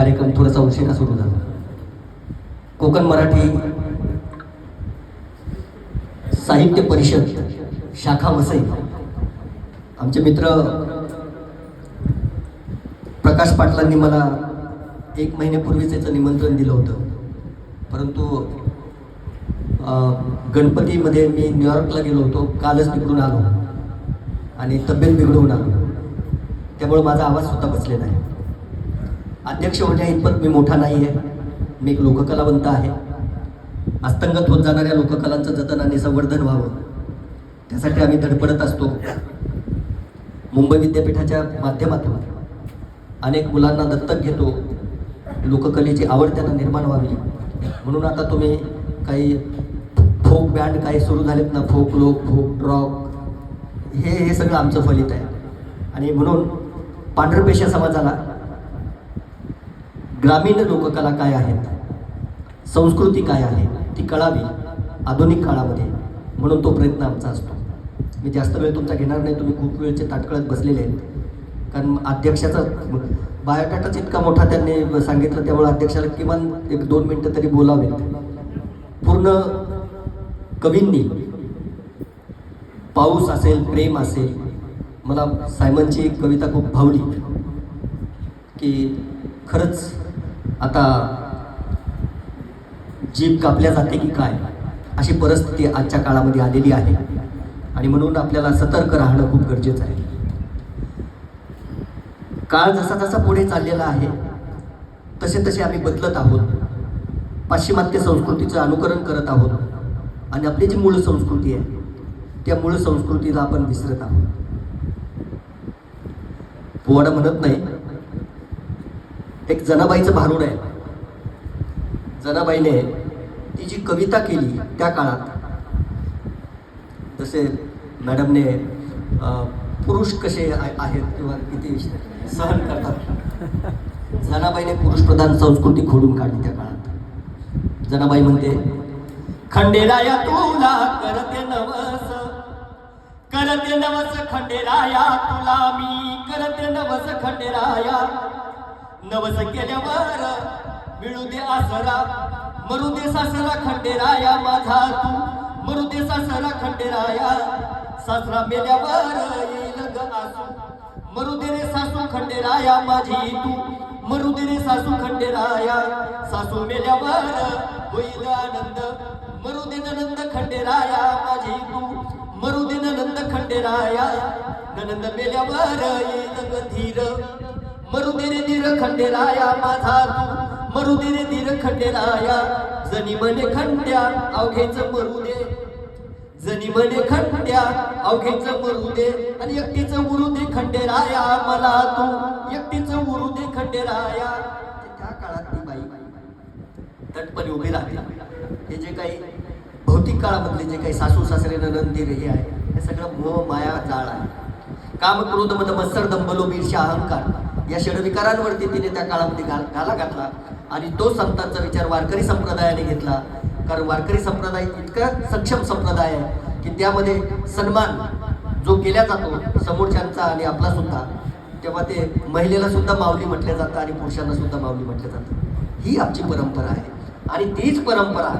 कार्यक्रम थोडासा उशिरा सुरू झाला. कोकण मराठी साहित्य परिषद शाखा वसई. आमचे मित्र प्रकाश पाटलांनी मला एक महिन्यापूर्वीच याचं निमंत्रण दिलं होतं. परंतु गणपतीमध्ये मी न्यूयॉर्कला गेलो होतो कालच तिकडून आलो. आणि तब्येत बिघडून आलो. त्यामुळे माझा आवाजसुद्धा बसलेला आहे. अध्यक्ष होण्या इतपत मी मोठा नाही आहे मी एक लोककलावंत आहे. अस्तंगत होत जाणाऱ्या लोककलांचं जतन आणि संवर्धन व्हावं. त्यासाठी आम्ही धडपडत असतो. मुंबई विद्यापीठाच्या माध्यमातून अनेक मुलांना दत्तक घेतो. लोककलेची आवड त्यांना निर्माण व्हावी. म्हणून आता तुम्ही काही फोक बँड काही सुरू झालेत ना फोक लोक फोक रॉक हे हे सगळं आमचं फलित आहे. आणि म्हणून पांढरपेशा समाजाला ग्रामीण लोककला काय आहेत? संस्कृती काय आहे? ती कळावी आधुनिक काळामध्ये म्हणून तो प्रयत्न आमचा असतो. मी जास्त वेळ तुमचा घेणार नाही तुम्ही खूप वेळचे ताटकळत बसलेले आहेत. कारण अध्यक्षाचा बायोडाटाच इतका मोठा त्यांनी सांगितलं त्यामुळे अध्यक्षाला किमान एक दोन मिनटं तरी बोलावेत. पूर्ण कवींनी पाऊस असेल प्रेम असेल मला सायमनची एक कविता खूप भावली की खरंच आता जीभ कापल्या जाते की काय? अशी परिस्थिती आजच्या काळामध्ये आलेली आहे. आणि म्हणून आपल्याला सतर्क राहणं खूप गरजेचं आहे. काळ जसा जसा पुढे चाललेला आहे तसे तसे आम्ही बदलत आहोत. पाश्चिमात्य संस्कृतीचं अनुकरण करत आहोत. आणि आपली जी मूळ संस्कृती आहे त्या मूळ संस्कृतीला आपण विसरत आहोत. पोवाडा म्हणत नाही एक जनाबाईचं भारूड आहे. जनाबाईने ती जी कविता केली त्या काळात जसे मॅडमने पुरुष कसे आहेत किंवा किती सहन करतात. जनाबाईने पुरुषप्रधान संस्कृती खोडून काढली त्या काळात. जनाबाई म्हणते खंडेराया तुला करते नवस करते नवस खंडेराया तुला मी करते नवस खंडेराया नवस केल्यावर मिळू दे आसरा मरू दे सासरा खंडेराया माझा तू. मरू दे सासरा खंडेराया सासरा मेल्यावर येईल ग आसू. मरू दे रे सासू खंडेराया माझी तू. मरू दे रे सासू खंडेराया सासू मेल्यावर होईल आनंद. मरू दे नंद खंडेराया माझी तू. मरू दे नंद खंडेराया ननंद मेल्यावर येईल ग धीर. मरुदिरे दे रे धीर खंडेराया माझा तू. मरुदिरे दे रे धीर खंडेराया जनी मने खंड्या अवघेच मरू दे जनी मने खंड्या अवघेच मरू दे आणि एकटीच उरू दे खंडेराया मला तू. एकटीच उरू दे खंडेराया त्या काळात ती बाई? तटपणे उभी राहते. हे जे काही भौतिक काळामधले जे काही सासू सासरे नंदिर हे आहे हे सगळं मोह माया जाळ आहे. काम क्रोध मत मत्सर दंबलो बीरशा अहंकार. या षडविकारांवरती तिने त्या काळामध्ये घाल घाला घातला. आणि तो संतांचा विचार वारकरी संप्रदायाने घेतला. कारण वारकरी संप्रदाय इतका सक्षम संप्रदाय आहे की त्यामध्ये सन्मान जो केला जातो समोरच्यांचा आणि आपला सुद्धा तेव्हा ते महिलेला सुद्धा माऊली म्हटलं जातं आणि पुरुषांना सुद्धा माऊली म्हटलं जातं ही आमची परंपरा आहे. आणि तीच परंपरा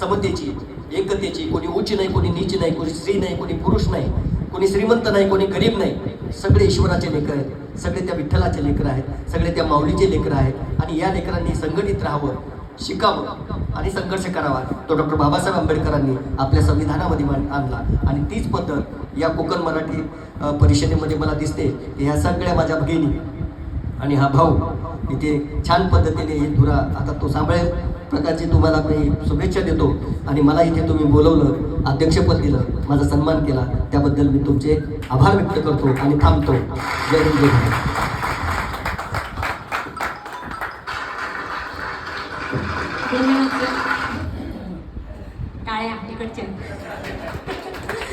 समतेची एकतेची कोणी उच्च नाही कोणी नीच नाही कोणी स्त्री नाही कोणी पुरुष नाही कोणी श्रीमंत नाही कोणी गरीब नाही. सगळे ईश्वराचे लेकर आहेत. सगळे त्या विठ्ठलाचे लेकर आहेत सगळे त्या माऊलीचे लेकर आहेत आणि या लेकरांनी संघटित राहावं शिकावं आणि संघर्ष करावा. तो डॉक्टर बाबासाहेब आंबेडकरांनी आपल्या संविधानामध्ये मान- आणला आणि तीच पद्धत या कोकण मराठी परिषदेमध्ये मला दिसते. की ह्या सगळ्या माझ्या भगिनी आणि हा भाऊ इथे छान पद्धतीने ही धुरा आता तो सांभाळेल. प्रकारची तुम्हाला मी शुभेच्छा देतो. आणि मला इथे तुम्ही बोलवलं अध्यक्षपद दिलं माझा सन्मान केला. त्याबद्दल मी तुमचे आभार व्यक्त करतो आणि थांबतो. जय हिंद जय हिंद